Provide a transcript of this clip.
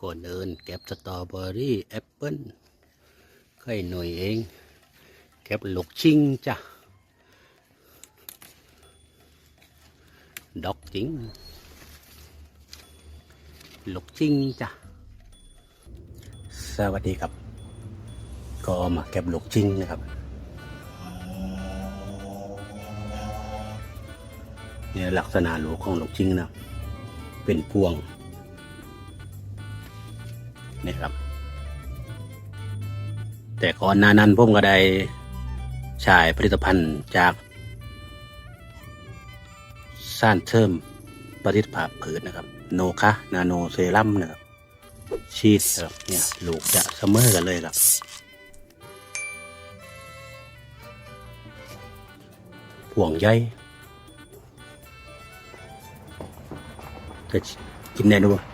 ก่อนเดินเก็บสตรอเบอรี่แอปเปิ้ลไข่หน่อยเองเก็บลูกชิงจ้ะดอกจริงลูกชิงจ้ะสวัสดีครับ ก็มาเก็บลูกชิงนะครับเนี่ยลักษณะลูกของลูกชิงนะเป็นพวง นี่ครับ แต่ก่อนหน้านั้นผมก็ได้ใช้ผลิตภัณฑ์จากซ่านเทิมประสิทธิภาพผืนนะครับ โนคานาโนเซรั่มนะครับชีสครับเนี่ยลูกจะเสมอกันเลยครับห่วงใยจะกินได้ด้วย